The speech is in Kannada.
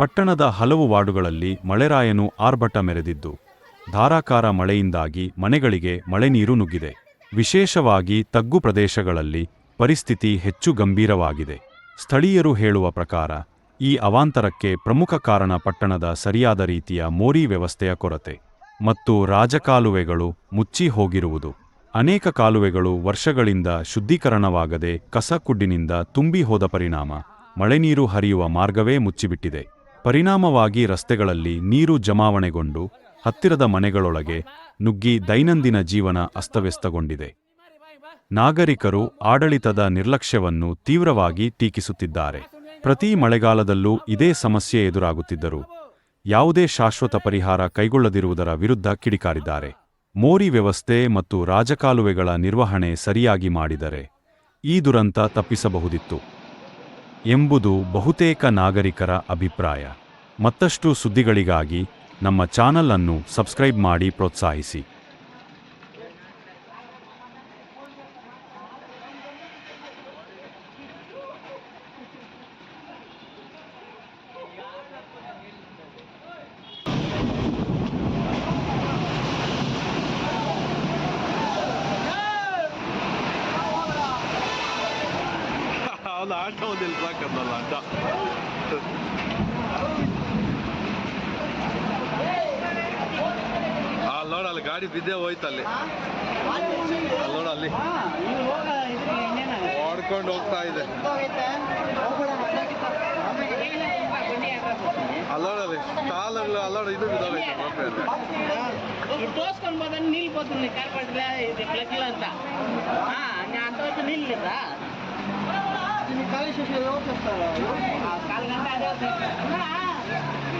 ಪಟ್ಟಣದ ಹಲವು ವಾರ್ಡುಗಳಲ್ಲಿ ಮಳೆರಾಯನು ಆರ್ಭಟ ಮೆರೆದಿದ್ದು, ಧಾರಾಕಾರ ಮಳೆಯಿಂದಾಗಿ ಮನೆಗಳಿಗೆ ಮಳೆ ನೀರು ನುಗ್ಗಿದೆ. ವಿಶೇಷವಾಗಿ ತಗ್ಗು ಪ್ರದೇಶಗಳಲ್ಲಿ ಪರಿಸ್ಥಿತಿ ಹೆಚ್ಚು ಗಂಭೀರವಾಗಿದೆ. ಸ್ಥಳೀಯರು ಹೇಳುವ ಪ್ರಕಾರ, ಈ ಅವಾಂತರಕ್ಕೆ ಪ್ರಮುಖ ಕಾರಣ ಪಟ್ಟಣದ ಸರಿಯಾದ ರೀತಿಯ ಮೋರಿ ವ್ಯವಸ್ಥೆಯ ಕೊರತೆ ಮತ್ತು ರಾಜಕಾಲುವೆಗಳು ಮುಚ್ಚಿ ಹೋಗಿರುವುದು. ಅನೇಕ ಕಾಲುವೆಗಳು ವರ್ಷಗಳಿಂದ ಶುದ್ಧೀಕರಣವಾಗದೆ ಕಸಕುಡ್ಡಿನಿಂದ ತುಂಬಿ ಹೋದ ಪರಿಣಾಮ ಮಳೆನೀರು ಹರಿಯುವ ಮಾರ್ಗವೇ ಮುಚ್ಚಿಬಿಟ್ಟಿದೆ. ಪರಿಣಾಮವಾಗಿ ರಸ್ತೆಗಳಲ್ಲಿ ನೀರು ಜಮಾವಣೆಗೊಂಡು ಹತ್ತಿರದ ಮನೆಗಳೊಳಗೆ ನುಗ್ಗಿ ದೈನಂದಿನ ಜೀವನ ಅಸ್ತವ್ಯಸ್ತಗೊಂಡಿದೆ. ನಾಗರಿಕರು ಆಡಳಿತದ ನಿರ್ಲಕ್ಷ್ಯವನ್ನು ತೀವ್ರವಾಗಿ ಟೀಕಿಸುತ್ತಿದ್ದಾರೆ. ಪ್ರತಿ ಮಳೆಗಾಲದಲ್ಲೂ ಇದೇ ಸಮಸ್ಯೆ ಎದುರಾಗುತ್ತಿದ್ದರು ಯಾವುದೇ ಶಾಶ್ವತ ಪರಿಹಾರ ಕೈಗೊಳ್ಳದಿರುವುದರ ವಿರುದ್ಧ ಕಿಡಿಕಾರಿದ್ದಾರೆ. ಮೋರಿ ವ್ಯವಸ್ಥೆ ಮತ್ತು ರಾಜಕಾಲುವೆಗಳ ನಿರ್ವಹಣೆ ಸರಿಯಾಗಿ ಮಾಡಿದರೆ ಈ ದುರಂತ ತಪ್ಪಿಸಬಹುದಿತ್ತು. ಎಂಬುದು ಬಹುತೇಕ ನಾಗರಿಕರ ಅಭಿಪ್ರಾಯ. ಮತ್ತಷ್ಟು ಸುದ್ದಿಗಳಿಗಾಗಿ ನಮ್ಮ ಚಾನಲ್ ಅನ್ನು ಸಬ್ಸ್ಕ್ರೈಬ್ ಮಾಡಿ ಪ್ರೋತ್ಸಾಹಿಸಿ. ಅವನು ಆಟ ಒಂದು ನಿಲ್ಸಾಕಂದಲ್ಲ ಆಟ. ಅಲ್ಲಿ ನೋಡ, ಅಲ್ಲಿ ಗಾಡಿ ಬಿದ್ದೇ ಹೋಯ್ತು ಅಲ್ಲಿ. ಅಲ್ಲಿ ನೋಡ ಅಲ್ಲಿ. ಓಡ್ಕೊಂಡು ಹೋಗ್ತಾ ಇದೆ. ಅಲ್ಲೋಡಲ್ಲಿ ಕಾಲುಗಳು ಅಲ್ಲೋಡ ಇದು. ತೋರ್ಸ್ಕೊಂಡ್ ಬಂದ್ರೆ ನಿಲ್ಬೋದು ಪ್ಲಗ್ಲ ಅಂತ. ಹಾ ఖాళీ చేసేది ఎవరు చేస్తారు